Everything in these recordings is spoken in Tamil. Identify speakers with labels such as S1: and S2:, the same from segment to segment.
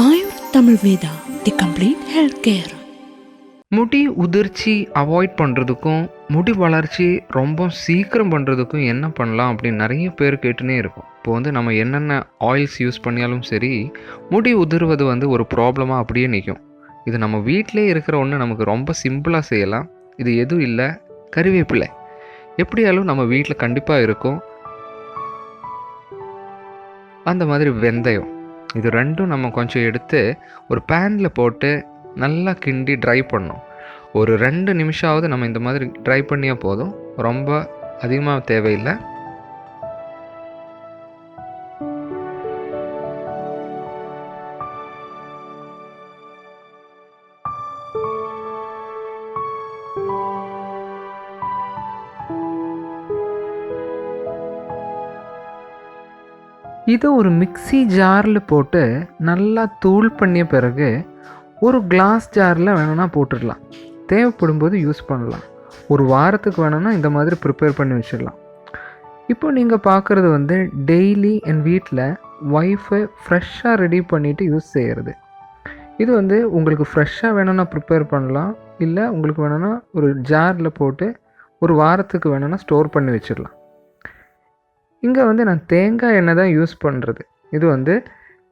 S1: Ayur Tamil Veda the complete health care
S2: முடி உதிர்ச்சி அவாய்ட் பண்ணுறதுக்கும் முடி வளர்ச்சி ரொம்ப சீக்கிரம் பண்ணுறதுக்கும் என்ன பண்ணலாம் அப்படின்னு நிறைய பேர் கேட்டுனே இருக்கும். இப்போ வந்து நம்ம என்னென்ன ஆயில்ஸ் யூஸ் பண்ணியாலும் சரி முடி உதிர்வது வந்து ஒரு ப்ராப்ளமாக அப்படியே நிற்கும் இது நம்ம வீட்டிலே இருக்கிற ஒன்று நமக்கு ரொம்ப சிம்பிளாக செய்யலாம். இது எதுவும் இல்லை கருவேப்பிலை. எப்படியாலும் நம்ம வீட்டில் கண்டிப்பாக இருக்கும். அந்த மாதிரி வெந்தயம். இது ரெண்டும் நம்ம கொஞ்சம் எடுத்து ஒரு பேனில் போட்டு நல்லா கிண்டி ட்ரை பண்ணோம் ஒரு ரெண்டு நிமிஷமாவது நம்ம இந்த மாதிரி ட்ரை பண்ணியே போதும். ரொம்ப அதிகமாக தேவையில்லை. இதை ஒரு மிக்ஸி ஜாரில் போட்டு நல்லா தூள் பண்ணிய பிறகு ஒரு கிளாஸ் ஜாரில் வேணும்னா போட்டுடலாம். தேவைப்படும் போது யூஸ் பண்ணலாம். ஒரு வாரத்துக்கு வேணும்னா இந்த மாதிரி ப்ரிப்பேர் பண்ணி வச்சிடலாம். இப்போ நீங்கள் பார்க்குறது வந்து டெய்லி என் வீட்டில் ஒய்ஃபை ஃப்ரெஷ்ஷாக ரெடி பண்ணிவிட்டு யூஸ் செய்கிறது இது வந்து உங்களுக்கு ஃப்ரெஷ்ஷாக வேணும்னா ப்ரிப்பேர் பண்ணலாம். இல்லை உங்களுக்கு வேணும்னா ஒரு ஜாரில் போட்டு ஒரு வாரத்துக்கு வேணும்னா ஸ்டோர் பண்ணி வச்சிடலாம். இங்கே வந்து நான் தேங்காய் எண்ணெய் தான் யூஸ் பண்ணுறது இது வந்து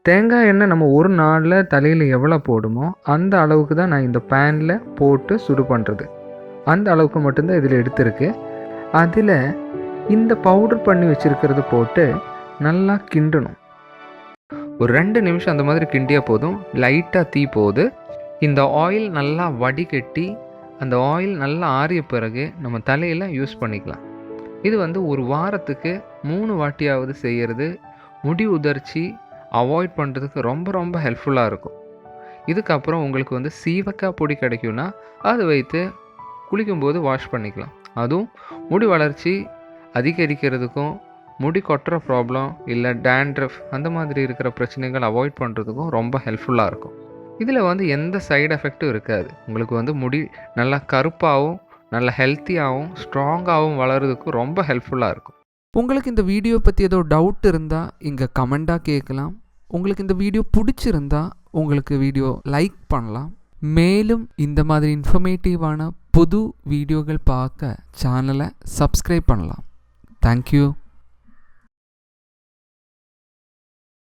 S2: தேங்காய் எண்ணெய் நம்ம ஒரு நாளில் தலையில் எவ்வளோ போடுமோ அந்த அளவுக்கு தான் நான் இந்த பேனில் போட்டு சுடு பண்ணுறது அந்த அளவுக்கு மட்டும்தான் இதில் எடுத்திருக்கு. அதில் இந்த பவுடர் பண்ணி வச்சுருக்கிறது போட்டு நல்லா கிண்டணும். ஒரு ரெண்டு நிமிஷம் அந்த மாதிரி கிண்டியா போதும். லைட்டாக தீ போகுது இந்த ஆயில் நல்லா வடிகட்டி அந்த ஆயில் நல்லா ஆறிய பிறகு நம்ம தலையில் யூஸ் பண்ணிக்கலாம். இது வந்து ஒரு வாரத்துக்கு மூணு வாட்டியாவது செய்கிறது முடி உதர்ச்சி அவாய்ட் பண்ணுறதுக்கு ரொம்ப ரொம்ப ஹெல்ப்ஃபுல்லாக இருக்கும். இதுக்கப்புறம் உங்களுக்கு வந்து சீவக்காய் பொடி கிடைக்கும்னா அதை வைத்து குளிக்கும்போது வாஷ் பண்ணிக்கலாம். அதுவும் முடி வளர்ச்சி அதிகரிக்கிறதுக்கும் முடி கொட்டுற ப்ராப்ளம் இல்லை டேண்ட்ரஃப் அந்த மாதிரி இருக்கிற பிரச்சனைகள் அவாய்ட் பண்ணுறதுக்கும் ரொம்ப ஹெல்ப்ஃபுல்லாக இருக்கும். இதில் வந்து எந்த சைடு எஃபெக்ட்டும் இருக்காது. உங்களுக்கு வந்து முடி நல்லா கருப்பாகவும் நல்ல ஹெல்த்தியாகவும் ஸ்ட்ராங்காகவும் வளர்கிறதுக்கும் ரொம்ப ஹெல்ப்ஃபுல்லாக இருக்கும்.
S3: உங்களுக்கு இந்த வீடியோ பற்றி ஏதோ டவுட் இருந்தால் இங்கே கமெண்ட்டாக கேட்கலாம் உங்களுக்கு இந்த வீடியோ பிடிச்சிருந்தா உங்களுக்கு வீடியோ லைக் பண்ணலாம். மேலும் இந்த மாதிரி இன்ஃபர்மேட்டிவான புது வீடியோகள் பார்க்க சேனலை சப்ஸ்கிரைப் பண்ணலாம். தேங்க்யூ